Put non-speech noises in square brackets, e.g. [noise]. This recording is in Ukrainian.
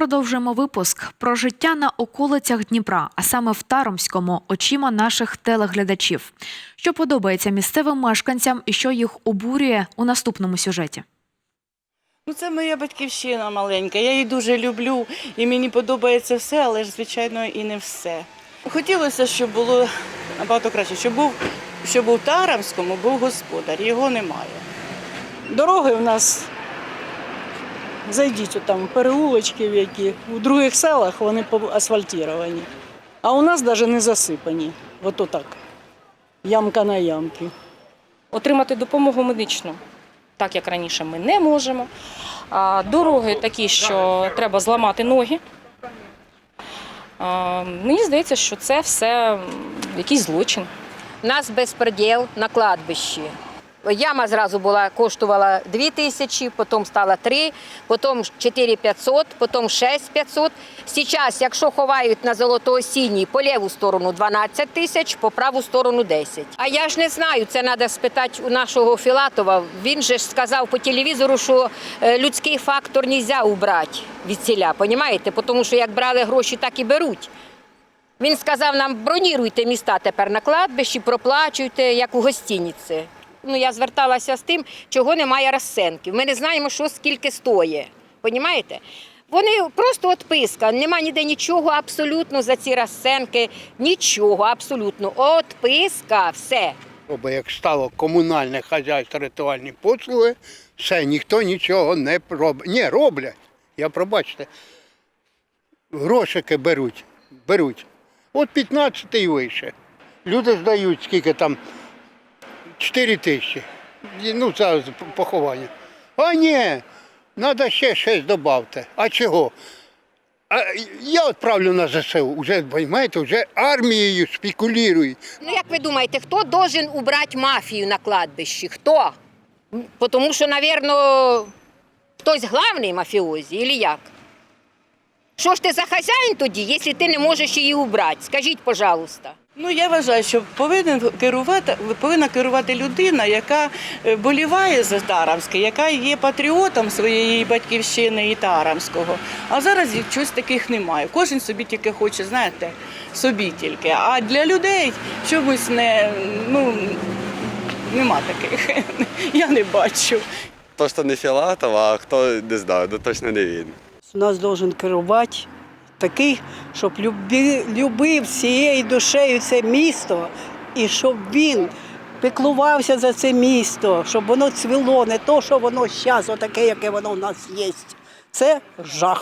Продовжуємо випуск про життя на околицях Дніпра, а саме в Таромському, очима наших телеглядачів. Що подобається місцевим мешканцям і що їх обурює у наступному сюжеті. Ну, це моя батьківщина маленька. Я її дуже люблю і мені подобається все, але ж, звичайно, і не все. Хотілося, щоб було набагато краще, щоб був, щоб у Тарамському був господар, його немає. Дороги в нас, зайдіть у там переулочки, в які у других селах вони асфальтовані. А у нас навіть не засипані. Ото так. Ямка на ямки. отримати допомогу медичну, так як раніше ми не можемо. А дороги такі, що треба зламати ноги. А, Мені здається, що це все якийсь злочин. У нас безпреділ на кладбищі. Яма зразу була, коштувала 2 тисячі, потім стала 3, потім 4 500, потім 6 500. Зараз, якщо ховають на золотоосінній, по ліву сторону 12 тисяч, по праву сторону 10. А я ж не знаю, це треба спитати у нашого Філатова. Він же ж сказав по телевізору, що е, людський фактор не можна убрати від ціля, понімаєте? Тому що як брали гроші, так і беруть. Він сказав нам, броніруйте міста тепер на кладбищі, проплачуйте, як у гостиниці. Ну, я зверталася з тим, чого немає розценків. Ми не знаємо, що скільки стоїть. Понімаєте? Вони просто відписка, нема ніде нічого абсолютно за ці розценки, нічого абсолютно. Отписка, все. Бо як стало комунальне хазяйство ритуальні послуги, все, ніхто нічого не робить. Ні, роблять. Я пробачте. Грошики беруть. беруть. От 15 і вище. Люди здають скільки там 4 тисячі. Ну, це поховання. А ні, треба ще щось додати. А чого? А я відправлю на ЗСУ. Уже, розумієте, вже армією спекулюють. Ну, як ви думаєте, хто должен убрати мафію на кладбищі? Хто? Тому що, мабуть, хтось главний мафіозі, или як? Що ж ти за хазяїн тоді, якщо ти не можеш її убрати? Скажіть, пожалуйста. Ну, я вважаю, що повинен керувати, повинна керувати людина, яка е, боліває за Тарамське, яка є патріотом своєї батьківщини і Тарамського. А зараз щось таких немає. Кожен собі тільки хоче, знаєте, собі тільки. А для людей чомусь не ну нема таких. [laughs] Я не бачу. То, що не Філатов, а хто не знаю, ну точно не він. Нас должен керувати такий, щоб люби, любив всією душею це місто, і щоб він піклувався за це місто, щоб воно цвіло, не то, що воно зараз, отаке, яке воно в нас є. Це жах.